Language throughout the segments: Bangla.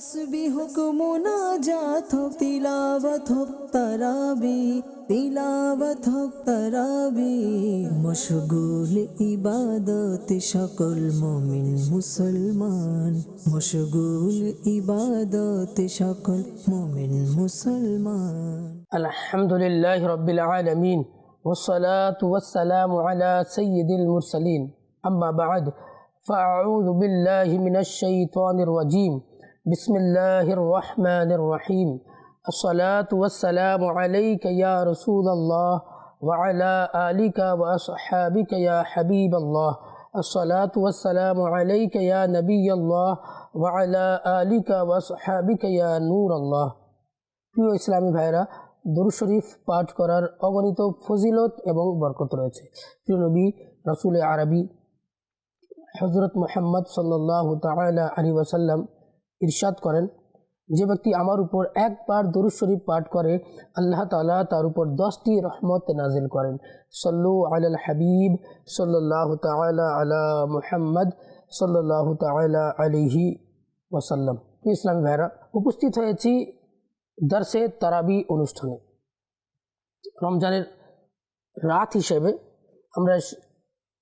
তসবি হোক মোনাজাত হোক তিলাবত হোক তারাবি তিলাবত হোক তারাবি মশগুল ইবাদত সকল মমিন মুসলমান মশগুল ইবাদত সকল মমিন মুসলমান الحمد لله رب العالمين والصلاة والسلام على سيد المرسلين أما بعد فأعوذ بالله من الشيطان الرجيم بسم الله الرحمن الرحيم الصلاة والسلام عليك يا رسول الله وعلى آلك وأصحابك يا حبيب الله الصلاة والسلام عليك يا نبي الله وعلى آلك وأصحابك يا نور الله প্রিয় ইসলামী ভাইরা দরুদ শরীফ পাঠ করার অগণিত ফজিলত এবং বরকত রয়েছে প্রিয় নবী রসুল আরবি হজরত মোহাম্মদ সাল্লাহ তালা আলী ওয়াসাল্লাম ইরশাদ করেন। যে ব্যক্তি আমার উপর একবার দরুদ শরীফ পাঠ করে, আল্লাহ তালা তার উপর দশটি রহমত নাজিল করেন। সল্লু আল হাবিব সাল্লাহ তালা আলা মুহাম্মদ সাল্লাহ তালা আলিহি ওয়াসাল্লাম। প্রিয় ইসলামী ভাইরা উপস্থিত হয়েছি দর্শে তারাবি অনুষ্ঠানে। রমজানের রাত হিসেবে আমরা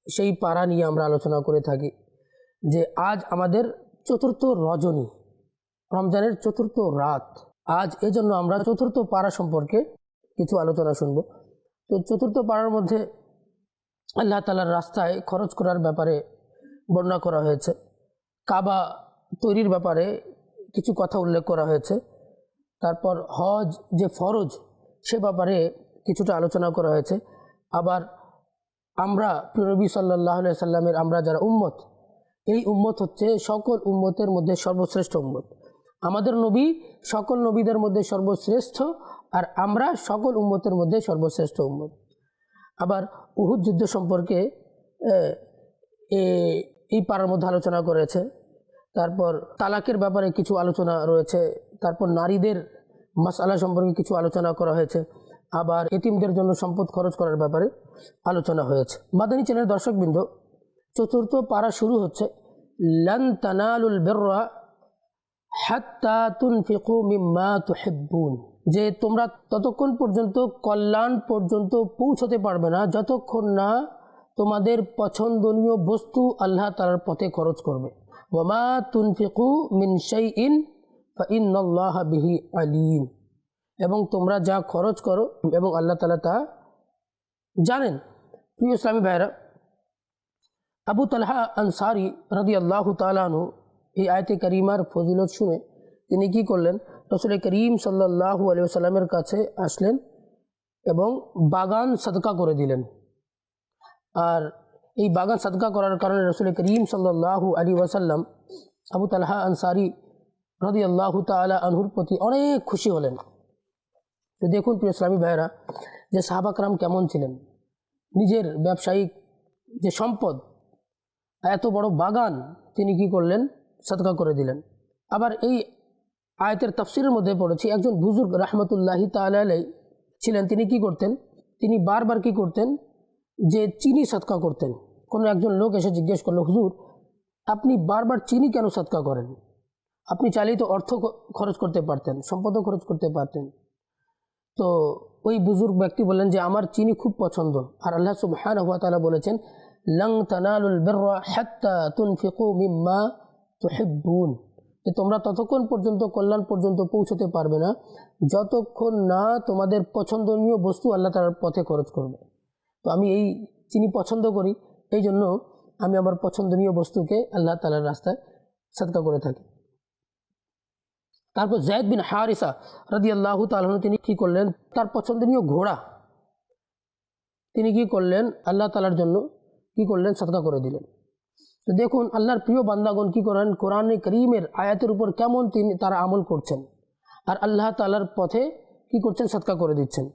সেই পাড়া নিয়ে আমরা আলোচনা করে থাকি যে আজ আমাদের চতুর্থ রজনী। রমজানের চতুর্থ রাত। আজ এজন্য আমরা চতুর্থ পাড়া সম্পর্কে কিছু আলোচনা শুনব। তো চতুর্থ পাড়ার মধ্যে আল্লাহ তালার রাস্তায় খরচ করার ব্যাপারে বর্ণনা করা হয়েছে। কাবা তৈরির ব্যাপারে কিছু কথা উল্লেখ করা হয়েছে। তারপর হজ যে ফরজ, সে ব্যাপারে কিছুটা আলোচনা করা হয়েছে। আবার আমরা নবী সাল্লাহ সাল্লামের আমরা যারা উম্মত, এই উম্মত হচ্ছে সকল উম্মতের মধ্যে সর্বশ্রেষ্ঠ উম্মত। আমাদের নবী সকল নবীদের মধ্যে সর্বশ্রেষ্ঠ আর আমরা সকল উম্মতের মধ্যে সর্বশ্রেষ্ঠ উম্মত। আবার উহুদ যুদ্ধ সম্পর্কে এই পাড়ার মধ্যে আলোচনা করেছে। তারপর তালাকের ব্যাপারে কিছু আলোচনা রয়েছে। তারপর নারীদের মাসালা সম্পর্কে কিছু আলোচনা করা হয়েছে। আবার এতিমদের জন্য সম্পদ খরচ করার ব্যাপারে আলোচনা হয়েছে। মাদানী চ্যানেলের দর্শকবৃন্দ, চতুর্থ পাড়া শুরু হচ্ছে, লন তানালুল বেররা হাত্তা তুনফিকু মিম্মা যে তোমরা ততক্ষণ পর্যন্ত কল্যাণ পর্যন্ত পৌঁছতে পারবে না, যতক্ষণ না তোমাদের পছন্দনীয় বস্তু আল্লাহ তালার পথে খরচ করবে। ওমা তুনফিকু মিন শাইইন ফাইন্নাল্লাহ বিহি আলিম। এবং তোমরা যা খরচ করো এবং আল্লাহ তালা তা জানেন। প্রিয় ইসলামী ভাইরা আবু তালহা আনসারি রাদি আল্লাহ তালানু এই আয়তে করিমার ফজিলত শুনে তিনি কি করলেন? রসুল করিম সাল্লাহু আলি সাল্লামের কাছে আসলেন এবং বাগান সদকা করে দিলেন। আর এই বাগান সদকা করার কারণে রসুল করিম সাল্লাহু আলী ওয়াসাল্লাম আবু তালহা আনসারি রদি আল্লাহ তালা আনহুর প্রতি অনেক খুশি হলেন। তো দেখুন প্রিয় ইসলামী ভাইয়েরা, যে সাহাবাকরাম কেমন ছিলেন? নিজের ব্যবসায়িক যে সম্পদ, এত বড় বাগান তিনি কি করলেন? সদকা করে দিলেন। আবার এই আয়তের তফসিরের মধ্যে পড়েছি, একজন বুজুর্গ রহমতুল্লাহি তালাই ছিলেন, তিনি কি করতেন? তিনি বারবার কি করতেন? যে চিনি সৎকা করতেন। কোনো একজন লোক এসে জিজ্ঞেস করল, হুজুর, আপনি বারবার চিনি কেন সৎকা করেন? আপনি চাইলেই তো অর্থ খরচ করতে পারতেন, সম্পদও খরচ করতে পারতেন। তো ওই বুজুর্গ ব্যক্তি বললেন যে, আমার চিনি খুব পছন্দ। আর আল্লাহ সুবহানাহু ওয়া তাআলা বলেছেন, লং তানালুল বিররা হাত্তা তুনফিকু মিম্মা তুহিব্বুন, যে তোমরা ততক্ষণ পর্যন্ত, কল্যাণ পর্যন্ত পৌঁছতে পারবে না, যতক্ষণ না তোমাদের পছন্দনীয় বস্তু আল্লাহ তার পথে খরচ করবে। তো আমি এই চিনি পছন্দ করি, এই জন্য আমি আমার পছন্দনীয় বস্তুকে আল্লাহ তালার রাস্তায় সদকা করে থাকি। তারপর জায়দ বিন হারিসা রাদি আল্লাহ তালন তিনি কী করলেন? তার পছন্দনীয় ঘোড়া। তিনি কি করলেন? আল্লাহ তালার জন্য কি করলেন? সদকা করে দিলেন। তো দেখুন, আল্লাহর প্রিয় বান্দাগণ কি করেন? কোরআনে করিমের আয়াতের উপর কেমন তিনি, তারা আমল করছেন? আর আল্লাহ তালার পথে কি করছেন? সদকা করে দিচ্ছেন।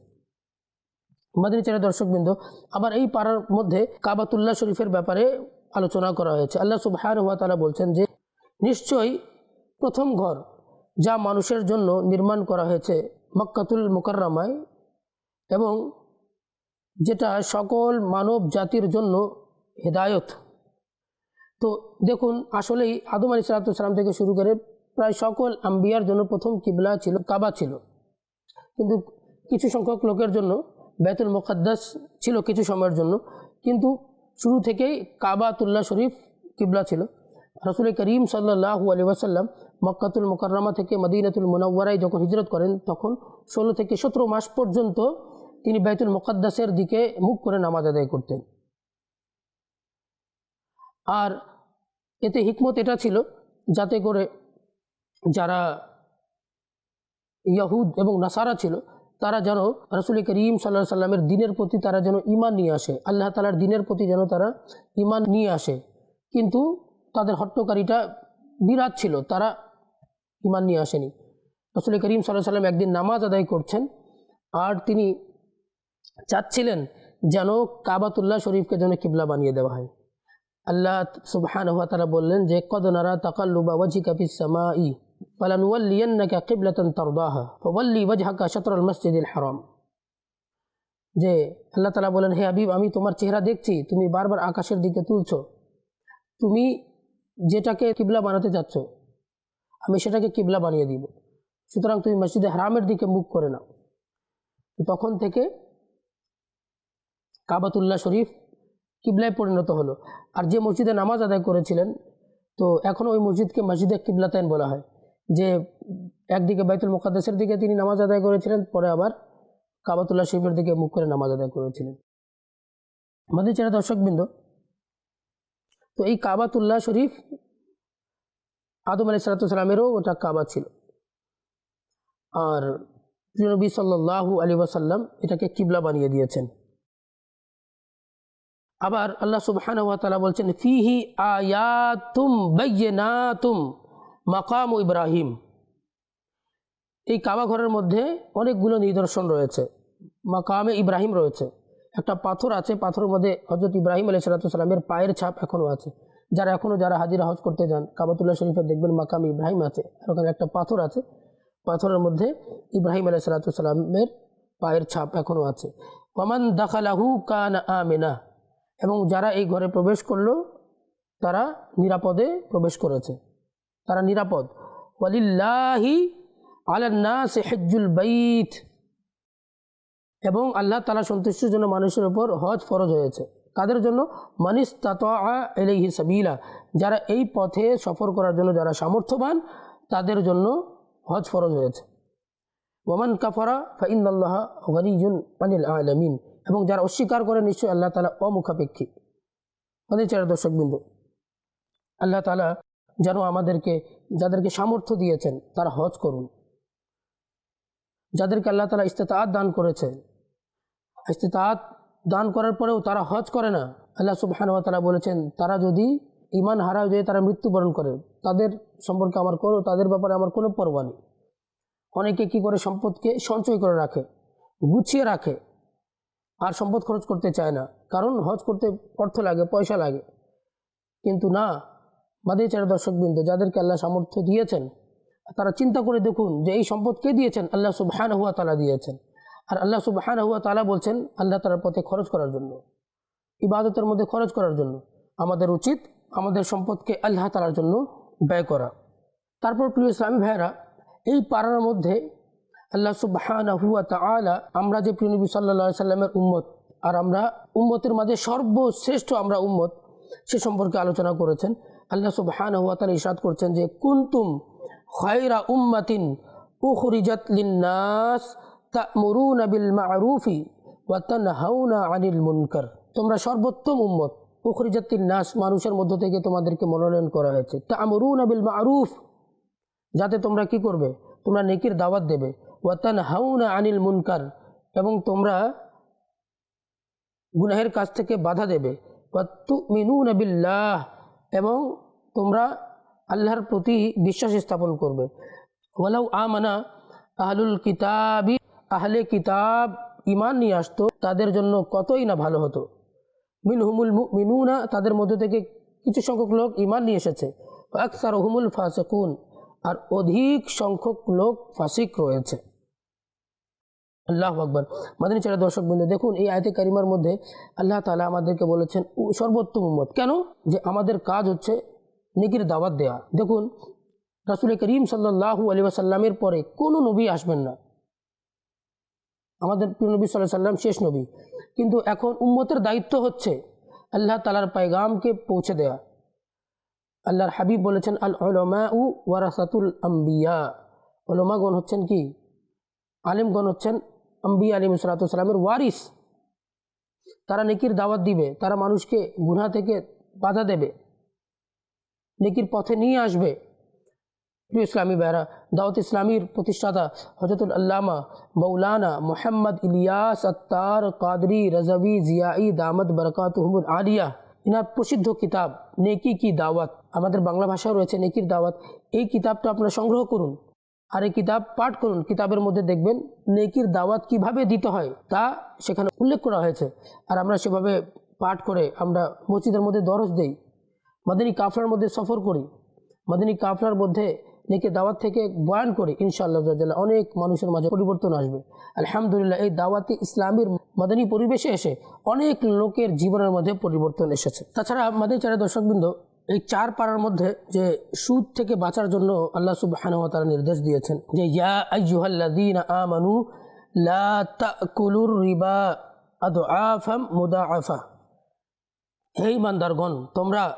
মাদিনী চ্যানেল দর্শকবৃন্দ, আবার এই পাড়ার মধ্যে কাবাতুল্লাহ শরীফের ব্যাপারে আলোচনা করা হয়েছে। আল্লাহ সুবহান হুয়া তালা বলছেন যে, নিশ্চয়ই প্রথম ঘর যা মানুষের জন্য নির্মাণ করা হয়েছে মক্কাতুল মুকাররামায় এবং যেটা সকল মানব জাতির জন্য হেদায়ত। তো দেখুন, আসলেই আদম আলী সালাতাম থেকে শুরু করে প্রায় সকল আম্বিয়ার জন্য প্রথম কিবলা ছিল, কাবা ছিল। কিন্তু কিছু সংখ্যক লোকের জন্য বেতুল মোকাদ্দাস ছিল কিছু সময়ের জন্য, কিন্তু শুরু থেকেই কাবাতুল্লাহ শরীফ কিবলা ছিল। রসুল করিম সাল্লাহু আলী ওয়াসাল্লাম মক্কাতুল মোকাররমা থেকে মদিনাতুল মুনাওয়ারায় যখন হিজরত করেন, তখন ষোলো থেকে সতেরো মাস পর্যন্ত তিনি বেতুল মোকাদ্দাসের দিকে মুখ করে নামাজ আদায় করতেন। আর এতে হিকমত এটা ছিল যাতে করে যারা ইয়াহুদ এবং নাসারা ছিল, তারা যেন রসুল করিম সাল্লাহ সাল্লামের দিনের প্রতি তারা যেন ইমান নিয়ে আসে। আল্লাহ তালার দিনের প্রতি যেন তারা ইমান নিয়ে আসে। কিন্তু তাদের হট্টকারীটা বিরাট ছিল, তারা ইমান নিয়ে আসেনি। রসুল করিম সাল্লাহ সাল্লাম একদিন নামাজ আদায় করছেন, আর তিনি চাচ্ছিলেন যেন কাবাতুল্লাহ শরীফকে যেন কিবলা বানিয়ে দেওয়া হয়। আল্লাহ সুবহান বললেন যে, কদ নারা তাকাল্লুবা ওয়াজি কাফিস সামাই ফালানুয়াল্লিয়ান্নাকা কিবলাতান তারদাহা, ফাওয়াল্লি ওয়াজহাকা শাতরাল মসজিদিল হারাম। যে, আল্লাহ তালা বলেন, হে হাবিব, আমি তোমার চেহারা দেখছি, তুমি বারবার আকাশের দিকে তুলছো। তুমি যেটাকে কিবলা বানাতে চাচ্ছ, আমি সেটাকে কিবলা বানিয়ে দিব। সুতরাং তুমি মসজিদে হারামের দিকে মুখ করে নাও। তখন থেকে কাবাতুল্লাহ শরীফ কিবলায় পরিণত হলো। আর যে মসজিদে নামাজ আদায় করেছিলেন, তো এখনও ওই মসজিদকে মসজিদে কিবলাতাইন বলা হয়। যে একদিকে বাইতুল মুকাদ্দাসের দিকে তিনি নামাজ আদায় করেছিলেন, পরে আবার কাবাতুল্লাহ শরীফের দিকে মুখ করে নামাজ আদায় করেছিলেন। আমাদের চেনা দর্শকবৃন্দ, তো এই কাবাতুল্লাহ শরীফ আদম আলি সালাতামেরও ওটা কাবা ছিল। আর নবী সাল্লাহ আলী ওয়াসাল্লাম এটাকে কিবলা বানিয়ে দিয়েছেন। আবার আল্লাহ সুবহান বলছেন, ফিহি আয়াতুম বাyyিনাতুম মাকাম ইব্রাহিম। এই কাবা ঘরের মধ্যে অনেকগুলো নিদর্শন রয়েছে, মাকামে ইব্রাহিম রয়েছে। একটা পাথর আছে, পাথরের মধ্যে হজরত ইব্রাহিম আলাই সালাতামের পায়ের ছাপ এখনও আছে। যারা এখনও যারা হাজিরা হজ করতে যান, কাবাতুল্লাহ শরীফে দেখবেন মাকাম ইব্রাহিম আছে, আর ওখানে একটা পাথর আছে। পাথরের মধ্যে ইব্রাহিম আলাই সালাতামের পায়ের ছাপ এখনও আছে। ওমান দাখালাহু কান আমেনা। এবং যারা এই ঘরে প্রবেশ করল, তারা নিরাপদে প্রবেশ করেছে। তারা নিরাপদ। ওয়ালিল্লাহি আলান্না সে হেজ্জুল বাইত। এবং আল্লাহ তালা সন্তুষ্টির জন্য মানুষের উপর হজ ফরজ হয়েছে। কাদের জন্য? মানিস তাতা এলাইহি সাবিলা। যারা এই পথে সফর করার জন্য যারা সামর্থ্যবান, তাদের জন্য হজ ফরজ হয়েছে। ওমান কাফারা ফাইন্দাল্লাহ গনিজুন আনিল আলমিন। এবং যারা অস্বীকার করে নিশ্চয়ই আল্লাহ তালা অমুখাপেক্ষী। আমাদের চেয়ার দর্শকবৃন্দ, আল্লাহ তালা যেন আমাদেরকে, যাদেরকে সামর্থ্য দিয়েছেন, তারা হজ করুন। যাদেরকে আল্লাহ তালা ইস্তেতাত দান করেছে ইস্তেতাত দান করার পরেও তারা হজ করে না। আল্লাহ সুবহান তালা বলেছেন, তারা যদি ইমান হারায় যে তারা মৃত্যুবরণ করে, তাদের সম্পর্কে আমার কোনো, তাদের ব্যাপারে আমার কোনো পরোয়া নেই। অনেকে কী করে সম্পদকে সঞ্চয় করে রাখে, গুছিয়ে রাখে আর সম্পদ খরচ করতে চায় না। কারণ হজ করতে অর্থ লাগে, পয়সা লাগে। কিন্তু না মাদের চার দর্শকবৃন্দ, যাদেরকে আল্লাহ সামর্থ্য দিয়েছেন, তারা চিন্তা করে দেখুন যে এই সম্পদ কে দিয়েছেন? আল্লাহ সুবহান হুয়া তালা দিয়েছেন। আর আল্লাহ সুবহান হুয়া তালা বলছেন, আল্লাহ তালার পথে খরচ করার জন্য, ইবাদতের মধ্যে খরচ করার জন্য। আমাদের উচিত আমাদের সম্পদকে আল্লাহ তালার জন্য ব্যয় করা। তারপর প্রিয় ইসলামী ভাইয়েরা, এই পাড়ার মধ্যে আল্লাহ সুবহান আমরা যে প্রিয় নবী সাল্লা সাল্লামের উম্মত আর আমরা উম্মতের মাঝে সর্বশ্রেষ্ঠ আমরা উম্মত, সে সম্পর্কে আলোচনা করেছেন। আল্লাহ সুবহান হুয়া তালা ইসাদ করছেন যে, কুন্তুম খয়রা উম্মাতিন উখরিজাত লিন্নাস তা'মুরুনা বিল মা'রুফি ওয়া তানহাউনা আনিল মুনকার। তোমরা সর্বোত্তম উম্মত, উখরিজাত নাস মানুষের মধ্য থেকে তোমাদেরকে মনোনয়ন করা হয়েছে। তা'মুরুনা বিল মা'রুফ যাতে তোমরা কি করবে? তোমরা নেকির দাওয়াত দেবে। ওয়াতান হাউনা আনিল মুনকার, এবং তোমরা গুনাহের কাছ থেকে বাধা দেবে। ওয়াত্তু মিনু নবিল্লাহ এবং তোমরা আল্লাহর প্রতি বিশ্বাস স্থাপন করবে। ওয়ালাউ আমানা আহলুল কিতাবি, আহলে কিতাব ইমান নিয়ে আসতো, তাদের জন্য কতই না ভালো হতো। মিন হুমুল মিনুনা তাদের মধ্যে থেকে কিছু সংখ্যক লোক ইমান নিয়ে এসেছে। আকসার হুমুল ফাসেকুন, আর অধিক সংখ্যক লোক ফাসিক রয়েছে। আল্লাহ আকবর। মাদিনী ছেড়ে দর্শক বিন্দু, দেখুন এই আয়তে কারিমার মধ্যে আল্লাহ তালা আমাদেরকে বলেছেন সর্বোত্তম উম্মত। কেন? যে আমাদের কাজ হচ্ছে নিকির দাওয়াত দেয়া। দেখুন, রাসুল করিম সাল্লাহু আলী আসাল্লামের পরে কোনো নবী আসবেন না। আমাদের প্রিয় নবী সাল্লাহ সাল্লাম শেষ নবী। কিন্তু এখন উম্মতের দায়িত্ব হচ্ছে আল্লাহ তালার পায়গামকে পৌঁছে দেয়া। আল্লাহর হাবিব বলেছেন, আল ওলমা উ ওয়ারাসাতুল আম্বিয়া। ওলমাগণ হচ্ছেন কি? আলিমগণ হচ্ছেন আম্বিয়া আলিম সালাতামের ওয়ারিস। তারা নেকির দাওয়াত দিবে, তারা মানুষকে গুনা থেকে বাধা দেবে, নেকির পথে নিয়ে আসবে। প্রিয় ইসলামী বেহরা দাওয়াত ইসলামীর প্রতিষ্ঠাতা হজরতুল আল্লামা মৌলানা মোহাম্মদ ইলিয়াস আত্তার কাদরি রাজাবি জিয়াই দামদ বরকাতহমুল আলিয়া। ইনার প্রসিদ্ধ কিতাব, নেকি কি দাওয়াত? আমাদের বাংলা ভাষায় রয়েছে নেকির দাওয়াত। এই কিতাবটা আপনারা সংগ্রহ করুন। আর এই কিতাব পাঠ করুন, কিতাবের মধ্যে দেখবেন নেকির দাওয়াত কীভাবে দিতে হয় তা সেখানে উল্লেখ করা হয়েছে। আর আমরা সেভাবে পাঠ করে আমরা মসজিদের মধ্যে দরজ দেই। মাদিনী কাফলার মধ্যে সফর করি। মাদিনী কাফলার মধ্যে নেকে দাওয়াত থেকে বয়ান করি, ইনশাআল্লাহ অনেক মানুষের মাঝে পরিবর্তন আসবে। আলহামদুলিল্লাহ এই দাওয়াতে ইসলামীর মাদানী পরিবেশে এসে অনেক লোকের জীবনের মধ্যে পরিবর্তন এসেছে। তাছাড়া মাদানী চারা দর্শকবৃন্দ এই চার পাড়ার মধ্যে যে সুদ থেকে বাঁচার জন্য আল্লাহ সুবহানাহু ওয়া তাআলা নির্দেশ দিয়েছেন যে, ইয়া আমানু লা রিবা আদআফাম মুদাআফা হে ইমানদারগণ, তোমরা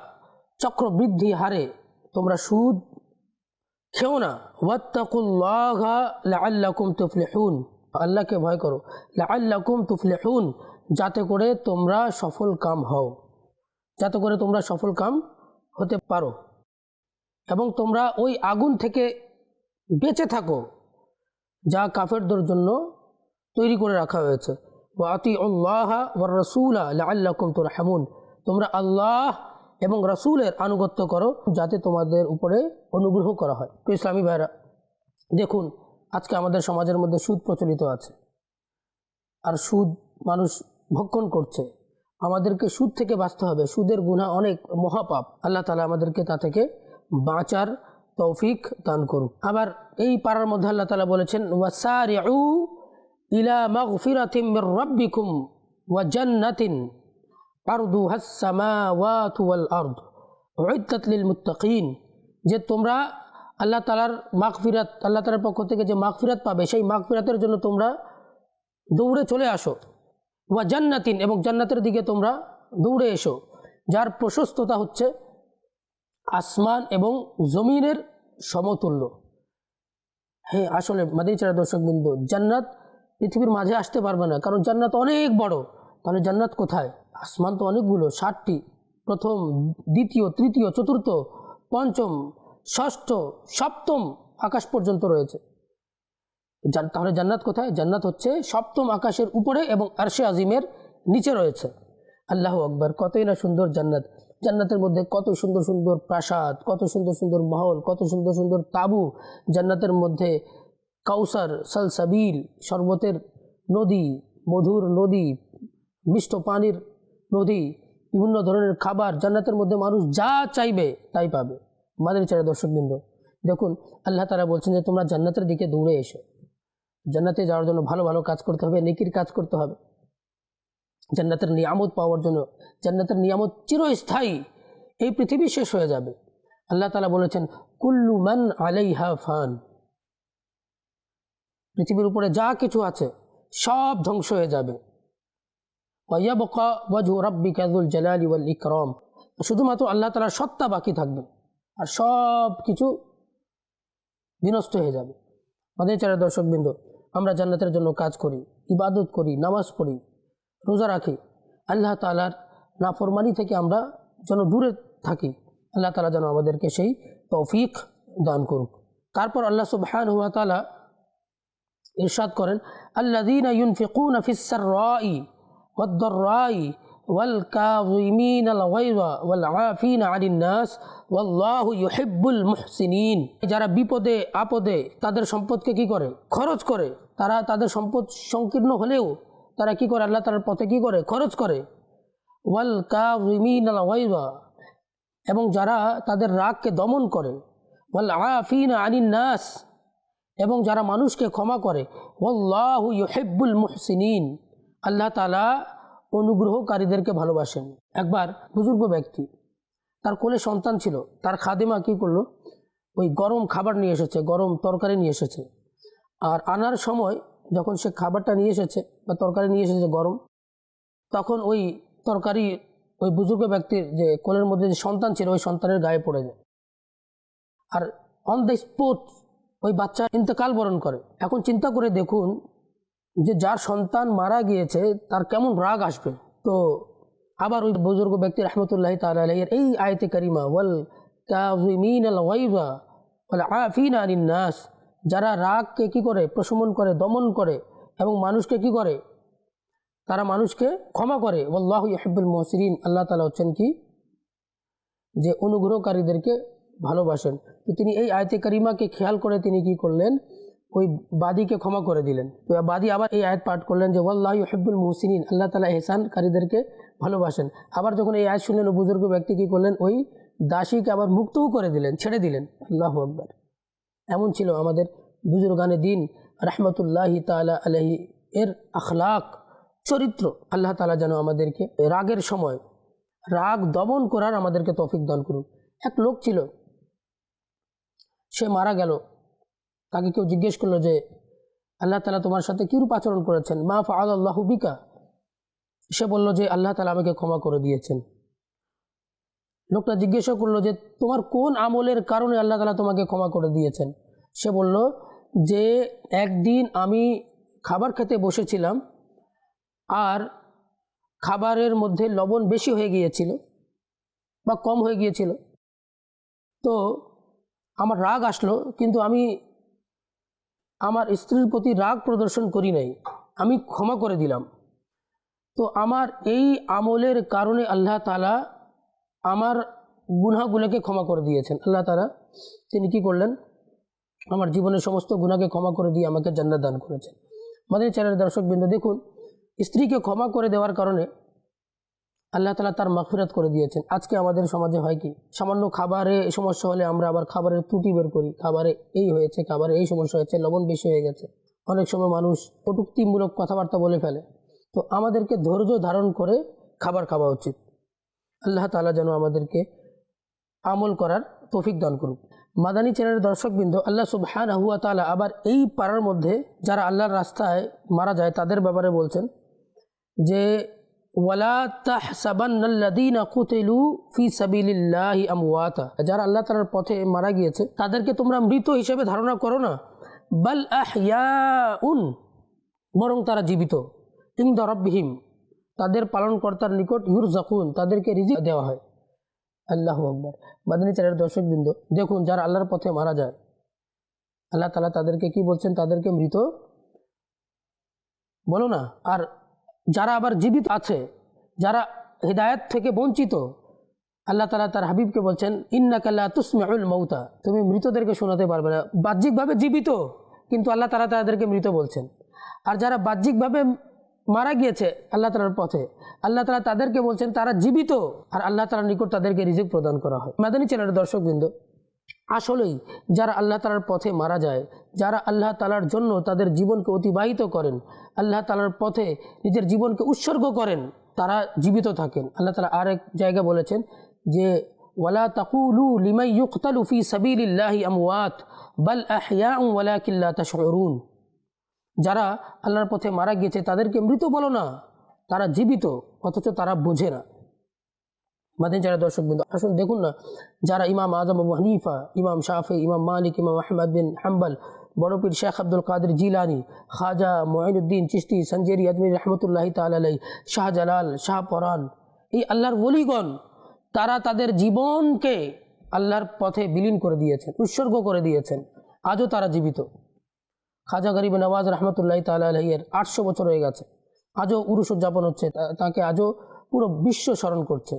চক্রবৃদ্ধি হারে তোমরা সুদ খেও না। ওয়াত্তাকুল্লাহ লাআল্লাকুম আল্লাহকে ভয় করো। লাআল্লাকুম তুফলিহুন, যাতে করে তোমরা সফল কাম হও। যাতে করে তোমরা সফল কাম হতে পারো। এবং তোমরা ওই আগুন থেকে বেঁচে থাকো, যা কাফেরদের জন্য তৈরি করে রাখা হয়েছে। ওয়াতি আল্লাহ ওয়ার রসুলা লাআল্লাকুম তুরহামুন। তোমরা আল্লাহ এবং রসুলের আনুগত্য করো, যাতে তোমাদের উপরে অনুগ্রহ করা হয়। তো ইসলামী ভাইরা দেখুন, আজকে আমাদের সমাজের মধ্যে সুদ প্রচলিত আছে। আর সুদ মানুষ ভক্ষণ করছে। আমাদেরকে সুদ থেকে বাঁচতে হবে। সুদের গুণা অনেক মহাপাপ। আল্লাহ তালা আমাদেরকে তা থেকে বাঁচার তৌফিক দান করুক। আবার এই পাড়ার মধ্যে আল্লাহ তালা বলেছেন, ওয়াসারিউ ইলা ওয়া আরদ। যে তোমরা আল্লাহ তালার মাগফিরাত, আল্লাহ তালার পক্ষ থেকে যে মাগফিরাত পাবে, সেই মাগফিরাতের জন্য তোমরা দৌড়ে চলে আসো। ওয়া জান্নাতিন, এবং জান্নাতের দিকে তোমরা দৌড়ে এসো। যার প্রশস্ততা হচ্ছে আসমান এবং জমিনের সমতুল্য। হ্যাঁ আসলে মাদিচারা দর্শক বিন্দু, জান্নাত পৃথিবীর মাঝে আসতে পারবে না, কারণ জান্নাত অনেক বড়। তাহলে জান্নাত কোথায়? আসমান তো অনেকগুলো ষাটটি প্রথম, দ্বিতীয়, তৃতীয়, চতুর্থ, পঞ্চম, ষষ্ঠ, সপ্তম আকাশ পর্যন্ত রয়েছে। তাহলে জান্নাত কোথায়? জান্নাত হচ্ছে সপ্তম আকাশের উপরে এবং আরশে আজিমের নিচে রয়েছে। আল্লাহ আকবর, কতই না সুন্দর জান্নাত। জান্নাতের মধ্যে কত সুন্দর সুন্দর প্রাসাদ, কত সুন্দর সুন্দর মহল, কত সুন্দর সুন্দর তাবু। জান্নাতের মধ্যে কাউসার, সালসাবিল, শরবতের নদী, মধুর নদী, মিষ্ট পানির নদী, বিভিন্ন ধরনের খাবার। জান্নাতের মধ্যে মানুষ যা চাইবে তাই পাবে। মাদের চারা দর্শকবৃন্দ, দেখুন, আল্লাহ তারা বলছেন যে তোমরা জান্নাতের দিকে দৌড়ে এসো। জান্নাতে যাওয়ার জন্য ভালো ভালো কাজ করতে হবে, নেকির কাজ করতে হবে। জান্নাতের নিয়ামত পাওয়ার জন্য, জান্নাতের নিয়ামত চিরস্থায়ী এই পৃথিবী শেষ হয়ে যাবে। আল্লাহ তালা বলেছেন, কুল্লু মান আলাইহা ফান। পৃথিবীর উপরে যা কিছু আছে, সব ধ্বংস হয়ে যাবে। ইকরম। শুধুমাত্র আল্লাহ তালার সত্তা বাকি থাকবে, আর সব কিছু বিনষ্ট হয়ে যাবে। আমাদের চারা দর্শকবৃন্দ আমরা জান্নাতের জন্য কাজ করি, ইবাদত করি, নামাজ পড়ি, রোজা রাখি। আল্লাহ তালার নাফরমানি থেকে আমরা যেন দূরে থাকি। আল্লাহ তালা যেন আমাদেরকে সেই তৌফিক দান করুক। তারপর আল্লাহ সুবহান হুয়া তালা ইরশাদ করেন আল্লাদিন ফিকুন ফিসার রাই ওদ্দর রাই والكاظمين الغيظ والعافين عن الناس والله يحب المحسنين যারা বিপদে আপদে তাদের সম্পদকে কি করে খরচ করে তারা তাদের সম্পদ সংকীর্ণ হলেও তারা কি করে আল্লাহ তার পথে কি করে খরচ করে ওয়াল কাযিমিন আল গায়যা এবং যারা তাদের রাগকে দমন করে ওয়াল আফিন আনিন নাস এবং যারা মানুষকে ক্ষমা করে ওয়াল্লাহু ইউহিব্বুল মুহসিনিন আল্লাহ তালা অনুগ্রহকারীদেরকে ভালোবাসেন। একবার বুজুর্গ ব্যক্তি, তার কোলে সন্তান ছিল, তার খাদেমা কী করল? ওই গরম খাবার নিয়ে এসেছে, গরম তরকারি নিয়ে এসেছে। আর আনার সময় যখন সে খাবারটা নিয়ে এসেছে বা তরকারি নিয়ে এসেছে গরম, তখন ওই তরকারি, ওই বুজুর্গ ব্যক্তির যে কোলের মধ্যে যে সন্তান ছিল, ওই সন্তানের গায়ে পড়ে যায়। আর অন দ্য স্পট ওই বাচ্চা ইন্তেকাল বরণ করে। এখন চিন্তা করে দেখুন যে যার সন্তান মারা গিয়েছে, তার কেমন রাগ আসবে? তো আবার ওই বুজুর্গ ব্যক্তি রহমতুল্লাহ তালের এই আয়তে করিমা, ওয়াল কাজিমিন নাস যারা রাগকে কি করে? প্রশমন করে, দমন করে, এবং মানুষকে কি করে? তারা মানুষকে ক্ষমা করে। ওল্লাহ ইহাবুল মহসিরিন আল্লাহ তালা হচ্ছেন কি? যে অনুগ্রহকারীদেরকে ভালোবাসেন। তো তিনি এই আয়তে করিমাকে খেয়াল করে তিনি কি করলেন? ওই বাদীকে ক্ষমা করে দিলেন। তো বাদী আবার এই আয়াত পাঠ করলেন যে, ওয়াল্লাহ ইহাবুল মুহসিনিন আল্লাহ তালা এহসানকারীদেরকে ভালোবাসেন। আবার যখন এই আয়াত শুনলেন বুজুর্গ ব্যক্তি কী করলেন? ওই দাসীকে আবার মুক্তও করে দিলেন, ছেড়ে দিলেন। আল্লাহ আকবর। এমন ছিল আমাদের বুজুর্গানে দিন, রহমতুল্লাহি তালা আলহি এর আখলাক, চরিত্র। আল্লাহ তালা যেন আমাদেরকে রাগের সময়, রাগ দমন করার আমাদেরকে তফিক দান করুন এক লোক ছিল, সে মারা গেল। তাকে কেউ জিজ্ঞেস করল যে, আল্লাহ তালা তোমার সাথে কীরূপ আচরণ করেছেন? মা ফাল আল্লাহ বিকা। সে বলল যে, আল্লাহ তালা আমাকে ক্ষমা করে দিয়েছেন। লোকটা জিজ্ঞাসা করল যে, তোমার কোন আমলের কারণে আল্লাহ তালা তোমাকে ক্ষমা করে দিয়েছেন? সে বলল যে, একদিন আমি খাবার খেতে বসেছিলাম, আর খাবারের মধ্যে লবণ বেশি হয়ে গিয়েছিল বা কম হয়ে গিয়েছিল। তো আমার রাগ আসলো, কিন্তু আমি আমার স্ত্রীর প্রতি রাগ প্রদর্শন করি নাই, আমি ক্ষমা করে দিলাম। তো আমার এই আমলের কারণে আল্লাহ তালা আমার গুনাহগুলোকে ক্ষমা করে দিয়েছেন। আল্লাহ তালা তিনি কি করলেন? আমার জীবনের সমস্ত গুণাকে ক্ষমা করে দিয়ে আমাকে জান্নাত দান করেছেন। আমাদের চ্যানেলের দর্শকবৃন্দ, দেখুন, স্ত্রীকে ক্ষমা করে দেওয়ার কারণে আল্লাহ তালা তার মাফিরাত করে দিয়েছেন। আজকে আমাদের সমাজে হয় কি? সামান্য খাবারে সমস্যা হলে আমরা আবার খাবারের ত্রুটি বের করি। খাবারে এই হয়েছে, খাবারে এই সমস্যা হয়েছে, লবণ বেশি হয়ে গেছে। অনেক সময় মানুষ কটুক্তিমূলক কথাবার্তা বলে ফেলে। তো আমাদেরকে ধৈর্য ধারণ করে খাবার খাওয়া উচিত। আল্লাহ তালা যেন আমাদেরকে আমল করার তৌফিক দান করুক। মাদানী চ্যানেলের দর্শকবৃন্দ, আল্লাহ সুবহান আহুয়া তালা আবার এই পাড়ার মধ্যে যারা আল্লাহর রাস্তায় মারা যায়, তাদের ব্যাপারে বলছেন যে ওয়ালা তাহসাবান্নাল্লাযীনা কুতিলু ফি সাবিলিল্লাহি আমওয়াতা। যারা আল্লাহ তাআলার পথে মারা গিয়েছে, তাদেরকে তোমরা মৃত হিসেবে ধারণা করো না। বাল আহইয়াউন, বরং তারা জীবিত। ইনদা রাব্বিহিম, তাদের পালনকর্তার নিকট ইউরজাকুন, তাদেরকে রিজিক দেওয়া হয়। আল্লাহ আকবর। মাদিনী চ্যানেলের দর্শকবৃন্দ, দেখুন যারা আল্লাহর পথে মারা যায়, আল্লাহ তালা তাদেরকে কি বলছেন? তাদেরকে মৃত বলো না। আর যারা আবার জীবিত আছে, যারা হৃদায়ত থেকে বঞ্চিত, আল্লাহ তালা তার হাবিবকে বলছেন ইন্না কাল্লা তুসমিউল মৌতা তুমি মৃতদেরকে শোনাতে পারবে না। বাহ্যিকভাবে জীবিত, কিন্তু আল্লাহ তালা তাদেরকে মৃত বলছেন। আর যারা বাহ্যিকভাবে মারা গিয়েছে আল্লাহ তালার পথে, আল্লাহ তালা তাদেরকে বলছেন, তারা জীবিত। আর আল্লাহ তালার নিকট তাদেরকে রিজিক প্রদান করা হয়। মাদানী চ্যানেলের দর্শকবৃন্দ আসলেই যারা আল্লাহ তালার পথে মারা যায়, যারা আল্লাহ তালার জন্য তাদের জীবনকে অতিবাহিত করেন, আল্লাহ তালার পথে নিজের জীবনকে উৎসর্গ করেন, তারা জীবিত থাকেন। আল্লাহ তালা আরেক জায়গা বলেছেন যে, ওয়ালা তাকুলু লিমাই ইউকতালু ফি সাবিলিল্লাহি আমওয়াত, বাল আহইয়াউ ওয়ালাকিল্লা তাশউরুন। যারা আল্লাহর পথে মারা গিয়েছে, তাদেরকে মৃত বলো না, তারা জীবিত, অথচ তারা বোঝে না। মাদিন যারা দর্শক বিন্দু। আসুন দেখুন না, যারা ইমাম আজম আবু হানিফা, ইমাম শাফি, ইমাম মালিক, ইমাম আহমদ বিন হাম্বল বড়পীর শেখ আব্দুল কাদের জিলানি, খাজা মঈনুদ্দিন চিস্তি সঞ্জেরি আজমির রহমতুল্লাহ তালাই শাহজালাল, শাহ পরান, এই আল্লাহর বলিগণ তারা তাদের জীবনকে আল্লাহর পথে বিলীন করে দিয়েছেন, উৎসর্গ করে দিয়েছেন। আজও তারা জীবিত। খাজা গরিব নওয়াজ রহমতুল্লাহ তালের আটশো বছর হয়ে গেছে। আজও উরুষ উদযাপন হচ্ছে তাকে আজও পুরো বিশ্ব স্মরণ করছে।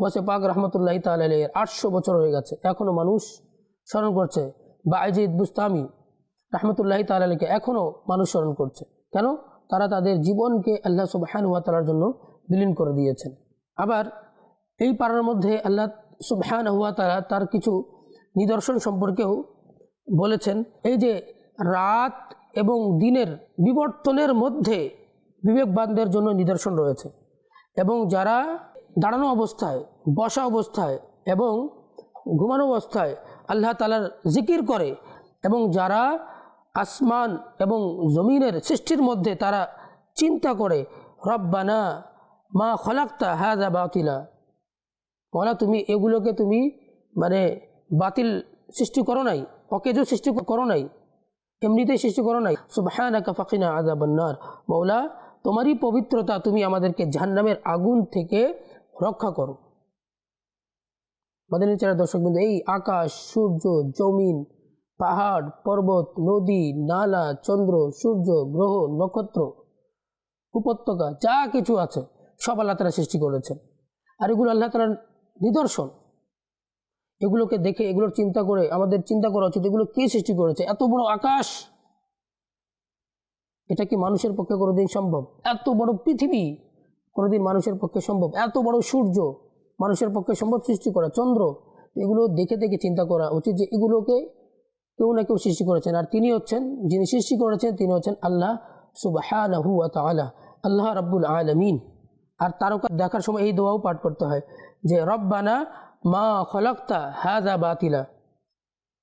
বসে পাক রহমতুল্লাহ তালের আটশো বছর হয়ে গেছে। এখনও মানুষ স্মরণ করছে বা আইজিদ বুস্তামি রহমতুল্লাহ তালকে এখনও মানুষ স্মরণ করছে। কেন? তারা তাদের জীবনকে আল্লাহ সুবাহান তালার জন্য বিলীন করে দিয়েছেন। আবার এই পাড়ার মধ্যে আল্লাহ সুবহান হুয়া তালা তার কিছু নিদর্শন সম্পর্কেও বলেছেন, এই যে রাত এবং দিনের বিবর্তনের মধ্যে বিবেকবানদের জন্য নিদর্শন রয়েছে। এবং যারা দাঁড়ানো অবস্থায়, বসা অবস্থায় এবং ঘুমানো অবস্থায় আল্লাহ তালার জিকির করে এবং যারা আসমান এবং জমিনের সৃষ্টির মধ্যে তারা চিন্তা করে, রব্বানা মা খলাক্তা হাজা বাতিলা। বলা তুমি এগুলোকে তুমি মানে বাতিল সৃষ্টি করো নাই, অকেজো সৃষ্টি করো নাই, এমনিতেই সৃষ্টি করো নাই। সুবহানাকা ফাকিনা আযাবান্নার মৌলা, তোমারই পবিত্রতা তুমি আমাদেরকে জাহান্নামের আগুন থেকে রক্ষা করো। মাদানী চারা দর্শক বিন্দু এই আকাশ, সূর্য, জমিন, পাহাড়, পর্বত, নদী, নালা, চন্দ্র, সূর্য, গ্রহ, নক্ষত্র, উপত্যকা, যা কিছু আছে, সব আল্লাহ তারা সৃষ্টি করেছেন। আর এগুলো আল্লাহ তালার নিদর্শন। এগুলোকে দেখে, এগুলোর চিন্তা করে, আমাদের চিন্তা করা উচিত, এগুলো কে সৃষ্টি করেছে? এত বড় আকাশ! এটা কি মানুষের পক্ষে কোনোদিন সম্ভব? এত বড় পৃথিবী! কোনোদিন মানুষের পক্ষে সম্ভব। এত বড় সূর্য মানুষের পক্ষে সম্ভব সৃষ্টি করা। চন্দ্র, এগুলো দেখে দেখে চিন্তা করা উচিত যে এগুলোকে কেউ না কেউ সৃষ্টি করেছেন। আর তিনি হচ্ছেন, যিনি সৃষ্টি করেছেন, তিনি হচ্ছেন আল্লাহ তাআলা, আল্লাহ রাব্বুল আলামিন। আর তারকা দেখার সময় এই দোয়াও পাঠ করতে হয় যে, রব্বানা মা খলাক্তা হাজা বাতিলা,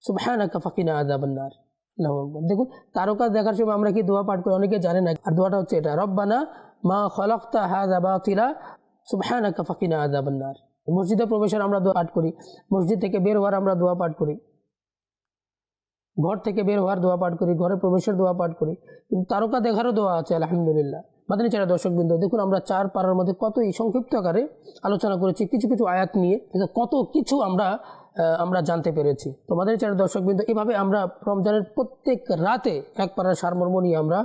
সুবহানাকা ফাকিনা আযাবান্নার। আল্লাহু দেখুন, তারকা দেখার সময় আমরা কি দোয়া পাঠ করি? অনেকে জানে না। আর দোয়াটা হচ্ছে এটা, রব্বানা মা খলাক্তা হাজা বাতিলা আযাবান্নার। মসজিদে প্রবেশের আমরা দোয়া পাঠ করি, মসজিদ থেকে বের হওয়ার আমরা দোয়া পাঠ করি। ঘর থেকে বের হওয়ার দোয়া পাঠ করি, ঘরে প্রবেশের দোয়া পাঠ করি, কিন্তু তারকা দেখারও দোয়া আছে, আলহামদুলিল্লাহ। মাদানী চারা দর্শকবৃন্দ, দেখুন আমরা চার পাড়ার মধ্যে কতই সংক্ষিপ্ত আকারে আলোচনা করেছি, কিছু কিছু আয়াত নিয়ে কত কিছু আমরা আমরা জানতে পেরেছি। তো মাদানী চারা দর্শকবৃন্দ, এভাবে আমরা রমজানের প্রত্যেক রাতে এক পাড়ার সারমর্ম নিয়ে আমরা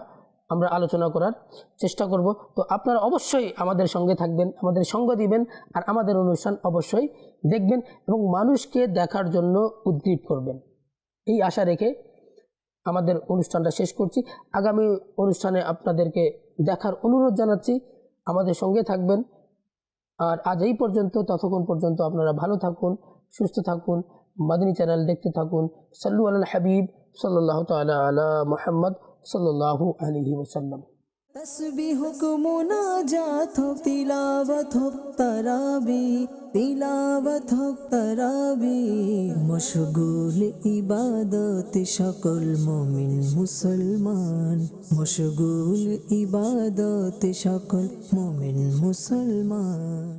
আমরা আলোচনা করার চেষ্টা করব। তো আপনারা অবশ্যই আমাদের সঙ্গে থাকবেন, আমাদের সঙ্গ দিবেন আর আমাদের অনুষ্ঠান অবশ্যই দেখবেন এবং মানুষকে দেখার জন্য উদ্গ্রীব করবেন। এই আশা রেখে আমাদের অনুষ্ঠানটা শেষ করছি। আগামী অনুষ্ঠানে আপনাদেরকে দেখার অনুরোধ জানাচ্ছি। আমাদের সঙ্গে থাকবেন। আর আজ এই পর্যন্ত, ততক্ষণ পর্যন্ত আপনারা ভালো থাকুন, সুস্থ থাকুন, মাদিনী চ্যানেল দেখতে থাকুন। সাল্লু আল হাবিব সাল্লাহ তালা আলা মোহাম্মদ। হোক মুনাজাত হোক তিলাবত হোক, তারাবি তিলাবত হোক, তারাবি। মশগুল ইবাদত সকল মুমিন মুসলমান। মশগুল ইবাদত সকল মুমিন মুসলমান।